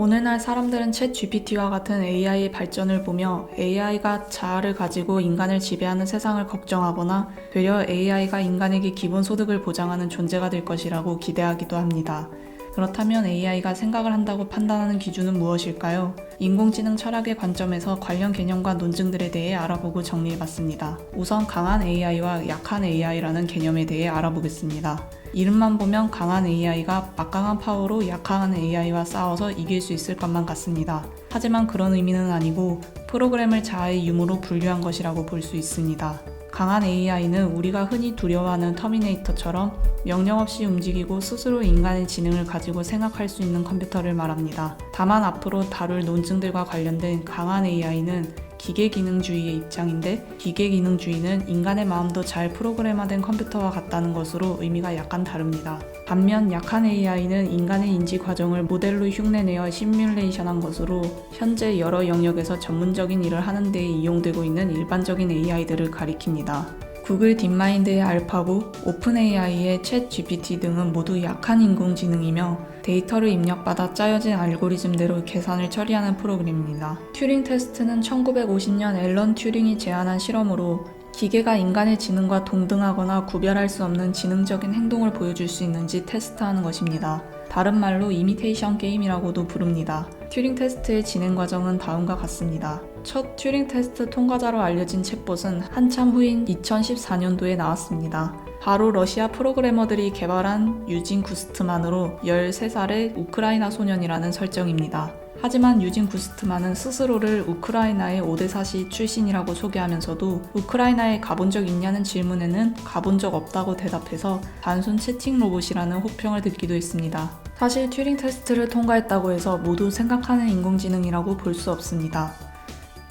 오늘날 사람들은 챗 GPT와 같은 AI의 발전을 보며 AI가 자아를 가지고 인간을 지배하는 세상을 걱정하거나 되려 AI가 인간에게 기본 소득을 보장하는 존재가 될 것이라고 기대하기도 합니다. 그렇다면 AI가 생각을 한다고 판단하는 기준은 무엇일까요? 인공지능 철학의 관점에서 관련 개념과 논증들에 대해 알아보고 정리해봤습니다. 우선 강한 AI와 약한 AI라는 개념에 대해 알아보겠습니다. 이름만 보면 강한 AI가 막강한 파워로 약한 AI와 싸워서 이길 수 있을 것만 같습니다. 하지만 그런 의미는 아니고 프로그램을 자아의 유무로 분류한 것이라고 볼 수 있습니다. 강한 AI는 우리가 흔히 두려워하는 터미네이터처럼 명령 없이 움직이고 스스로 인간의 지능을 가지고 생각할 수 있는 컴퓨터를 말합니다. 다만 앞으로 다룰 논증들과 관련된 강한 AI는 기계 기능주의의 입장인데 기계 기능주의는 인간의 마음도 잘 프로그램화된 컴퓨터와 같다는 것으로 의미가 약간 다릅니다. 반면 약한 AI는 인간의 인지 과정을 모델로 흉내내어 시뮬레이션한 것으로 현재 여러 영역에서 전문적인 일을 하는 데 이용되고 있는 일반적인 AI들을 가리킵니다. 구글 딥마인드의 알파고, 오픈AI의 챗 GPT 등은 모두 약한 인공지능이며 데이터를 입력받아 짜여진 알고리즘대로 계산을 처리하는 프로그램입니다. 튜링 테스트는 1950년 앨런 튜링이 제안한 실험으로 기계가 인간의 지능과 동등하거나 구별할 수 없는 지능적인 행동을 보여줄 수 있는지 테스트하는 것입니다. 다른 말로 이미테이션 게임이라고도 부릅니다. 튜링 테스트의 진행 과정은 다음과 같습니다. 첫 튜링 테스트 통과자로 알려진 챗봇은 한참 후인 2014년도에 나왔습니다. 바로 러시아 프로그래머들이 개발한 유진 구스트만으로 13살의 우크라이나 소년이라는 설정입니다. 하지만 유진 구스트만은 스스로를 우크라이나의 오데사시 출신이라고 소개하면서도 우크라이나에 가본 적 있냐는 질문에는 가본 적 없다고 대답해서 단순 채팅 로봇이라는 호평을 듣기도 했습니다. 사실 튜링 테스트를 통과했다고 해서 모두 생각하는 인공지능이라고 볼 수 없습니다.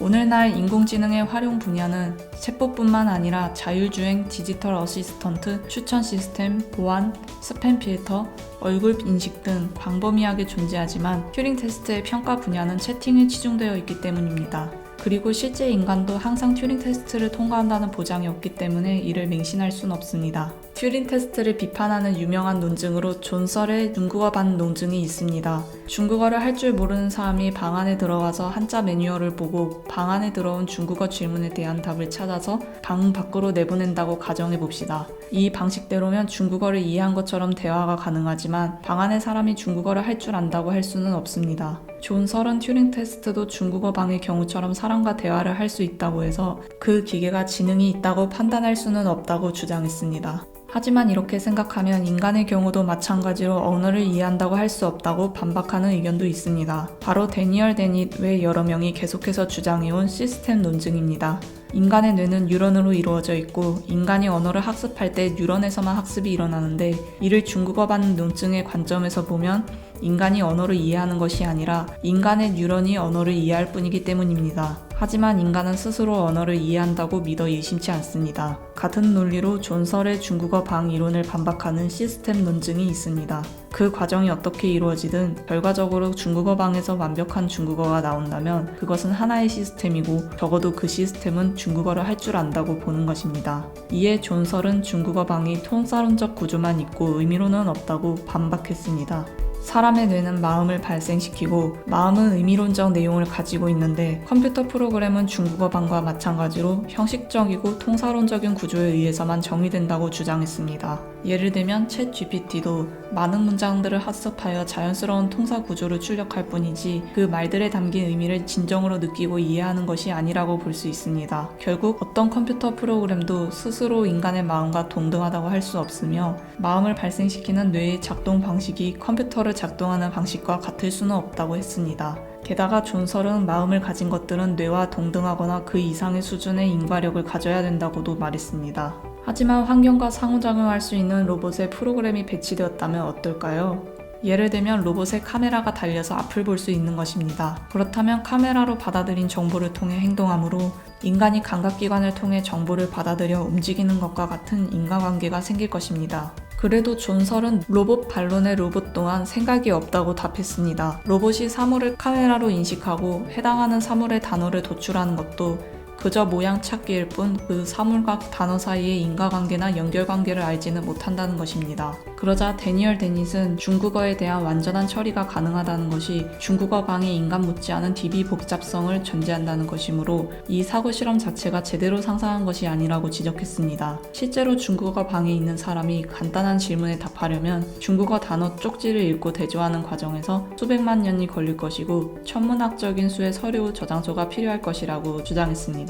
오늘날 인공지능의 활용 분야는 챗봇뿐만 아니라 자율주행, 디지털 어시스턴트, 추천 시스템, 보안, 스팸 필터, 얼굴 인식 등 광범위하게 존재하지만 튜링 테스트의 평가 분야는 채팅에 치중되어 있기 때문입니다. 그리고 실제 인간도 항상 튜링 테스트를 통과한다는 보장이 없기 때문에 이를 맹신할 순 없습니다. 튜링 테스트를 비판하는 유명한 논증으로 존설의 중국어 반 논증이 있습니다. 중국어를 할 줄 모르는 사람이 방 안에 들어가서 한자 매뉴얼을 보고 방 안에 들어온 중국어 질문에 대한 답을 찾아서 방 밖으로 내보낸다고 가정해 봅시다. 이 방식대로면 중국어를 이해한 것처럼 대화가 가능하지만 방 안에 사람이 중국어를 할 줄 안다고 할 수는 없습니다. 존설은 튜링 테스트도 중국어 방의 경우처럼 사람과 대화를 할 수 있다고 해서 그 기계가 지능이 있다고 판단할 수는 없다고 주장했습니다. 하지만 이렇게 생각하면 인간의 경우도 마찬가지로 언어를 이해한다고 할 수 없다고 반박하는 의견도 있습니다. 바로 데니얼 데닛 외 여러 명이 계속해서 주장해온 시스템 논증입니다. 인간의 뇌는 뉴런으로 이루어져 있고 인간이 언어를 학습할 때 뉴런에서만 학습이 일어나는데 이를 중국어 반 논증의 관점에서 보면 인간이 언어를 이해하는 것이 아니라 인간의 뉴런이 언어를 이해할 뿐이기 때문입니다. 하지만 인간은 스스로 언어를 이해한다고 믿어 의심치 않습니다. 같은 논리로 존설의 중국어 방 이론을 반박하는 시스템 논증이 있습니다. 그 과정이 어떻게 이루어지든 결과적으로 중국어 방에서 완벽한 중국어가 나온다면 그것은 하나의 시스템이고 적어도 그 시스템은 중국어를 할 줄 안다고 보는 것입니다. 이에 존설은 중국어 방이 통사론적 구조만 있고 의미로는 없다고 반박했습니다. 사람의 뇌는 마음을 발생시키고 마음은 의미론적 내용을 가지고 있는데 컴퓨터 프로그램은 중국어 방과 마찬가지로 형식적이고 통사론적인 구조에 의해서만 정의된다고 주장했습니다. 예를 들면 챗 GPT도 많은 문장들을 학습하여 자연스러운 통사 구조를 출력할 뿐이지 그 말들에 담긴 의미를 진정으로 느끼고 이해하는 것이 아니라고 볼 수 있습니다. 결국 어떤 컴퓨터 프로그램도 스스로 인간의 마음과 동등하다고 할 수 없으며 마음을 발생시키는 뇌의 작동 방식이 컴퓨터를 작동하는 방식과 같을 수는 없다고 했습니다. 게다가 존설은 마음을 가진 것들은 뇌와 동등하거나 그 이상의 수준의 인과력을 가져야 된다고도 말했습니다. 하지만 환경과 상호작용할 수 있는 로봇에 프로그램이 배치되었다면 어떨까요? 예를 들면 로봇에 카메라가 달려서 앞을 볼 수 있는 것입니다. 그렇다면 카메라로 받아들인 정보를 통해 행동하므로 인간이 감각기관을 통해 정보를 받아들여 움직이는 것과 같은 인과관계가 생길 것입니다. 그래도 존설은 로봇 반론의 로봇 또한 생각이 없다고 답했습니다. 로봇이 사물을 카메라로 인식하고 해당하는 사물의 단어를 도출하는 것도 그저 모양 찾기일 뿐 그 사물과 단어 사이의 인과관계나 연결관계를 알지는 못한다는 것입니다. 그러자 데니얼 데닛은 중국어에 대한 완전한 처리가 가능하다는 것이 중국어 방이 인간 못지 않은 DB 복잡성을 전제한다는 것이므로 이 사고 실험 자체가 제대로 상상한 것이 아니라고 지적했습니다. 실제로 중국어 방에 있는 사람이 간단한 질문에 답하려면 중국어 단어 쪽지를 읽고 대조하는 과정에서 수백만 년이 걸릴 것이고 천문학적인 수의 서류 저장소가 필요할 것이라고 주장했습니다.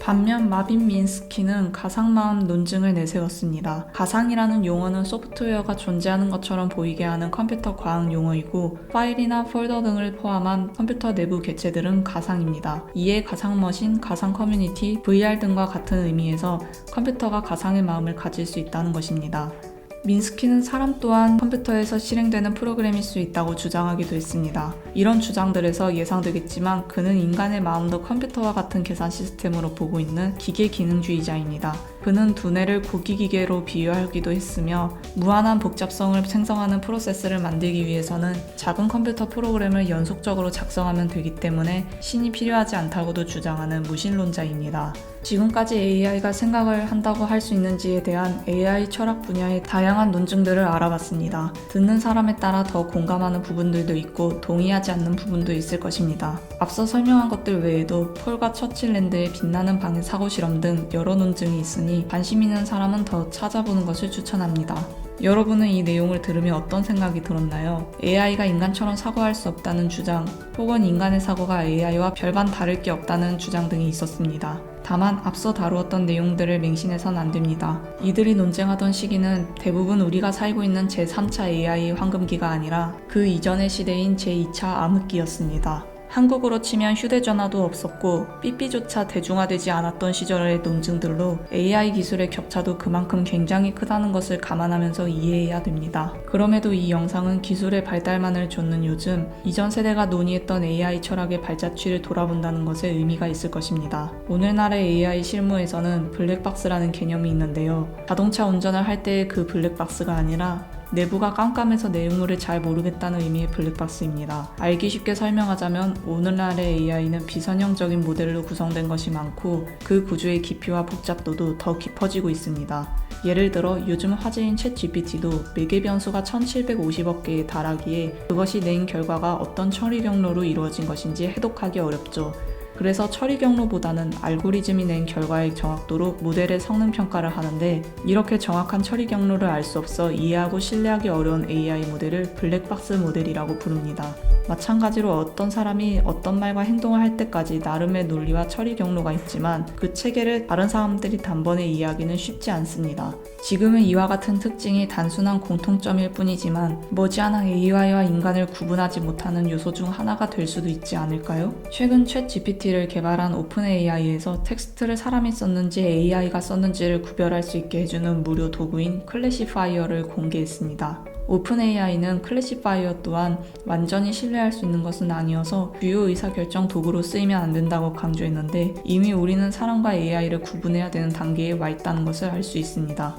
반면 마빈 민스키는 가상마음 논증을 내세웠습니다. 가상이라는 용어는 소프트웨어가 존재하는 것처럼 보이게 하는 컴퓨터 과학 용어이고 파일이나 폴더 등을 포함한 컴퓨터 내부 개체들은 가상입니다. 이에 가상 머신, 가상 커뮤니티, VR 등과 같은 의미에서 컴퓨터가 가상의 마음을 가질 수 있다는 것입니다. 민스키는 사람 또한 컴퓨터에서 실행되는 프로그램일 수 있다고 주장하기도 했습니다. 이런 주장들에서 예상되겠지만 그는 인간의 마음도 컴퓨터와 같은 계산 시스템으로 보고 있는 기계 기능주의자입니다. 그는 두뇌를 고기기계로 비유하기도 했으며 무한한 복잡성을 생성하는 프로세스를 만들기 위해서는 작은 컴퓨터 프로그램을 연속적으로 작성하면 되기 때문에 신이 필요하지 않다고도 주장하는 무신론자입니다. 지금까지 AI가 생각을 한다고 할 수 있는지에 대한 AI 철학 분야의 다양한 논증들을 알아봤습니다. 듣는 사람에 따라 더 공감하는 부분들도 있고 동의하지 않는 부분도 있을 것입니다. 앞서 설명한 것들 외에도 폴과 처칠랜드의 빛나는 방의 사고 실험 등 여러 논증이 있으니 관심 있는 사람은 더 찾아보는 것을 추천합니다. 여러분은 이 내용을 들으며 어떤 생각이 들었나요? AI가 인간처럼 사고할 수 없다는 주장, 혹은 인간의 사고가 AI와 별반 다를 게 없다는 주장 등이 있었습니다. 다만 앞서 다루었던 내용들을 맹신해선 안 됩니다. 이들이 논쟁하던 시기는 대부분 우리가 살고 있는 제3차 AI 황금기가 아니라 그 이전의 시대인 제2차 암흑기였습니다. 한국으로 치면 휴대전화도 없었고 삐삐조차 대중화되지 않았던 시절의 논증들로 AI 기술의 격차도 그만큼 굉장히 크다는 것을 감안하면서 이해해야 됩니다. 그럼에도 이 영상은 기술의 발달만을 좇는 요즘 이전 세대가 논의했던 AI 철학의 발자취를 돌아본다는 것에 의미가 있을 것입니다. 오늘날의 AI 실무에서는 블랙박스라는 개념이 있는데요. 자동차 운전을 할 때의 그 블랙박스가 아니라 내부가 깜깜해서 내용물을 잘 모르겠다는 의미의 블랙박스입니다. 알기 쉽게 설명하자면 오늘날의 AI는 비선형적인 모델로 구성된 것이 많고 그 구조의 깊이와 복잡도도 더 깊어지고 있습니다. 예를 들어 요즘 화제인 챗 GPT도 매개 변수가 1750억 개에 달하기에 그것이 낸 결과가 어떤 처리 경로로 이루어진 것인지 해독하기 어렵죠. 그래서 처리 경로보다는 알고리즘이 낸 결과의 정확도로 모델의 성능 평가를 하는데 이렇게 정확한 처리 경로를 알 수 없어 이해하고 신뢰하기 어려운 AI 모델을 블랙박스 모델이라고 부릅니다. 마찬가지로 어떤 사람이 어떤 말과 행동을 할 때까지 나름의 논리와 처리 경로가 있지만 그 체계를 다른 사람들이 단번에 이해하기는 쉽지 않습니다. 지금은 이와 같은 특징이 단순한 공통점일 뿐이지만 머지않아 AI와 인간을 구분하지 못하는 요소 중 하나가 될 수도 있지 않을까요? 최근 챗 GPT를 개발한 오픈 AI에서 텍스트를 사람이 썼는지 AI가 썼는지를 구별할 수 있게 해주는 무료 도구인 클래시파이어를 공개했습니다. 오픈 AI는 클래시파이어 또한 완전히 신뢰할 수 있는 것은 아니어서 주요 의사결정 도구로 쓰이면 안 된다고 강조했는데 이미 우리는 사람과 AI를 구분해야 되는 단계에 와 있다는 것을 알 수 있습니다.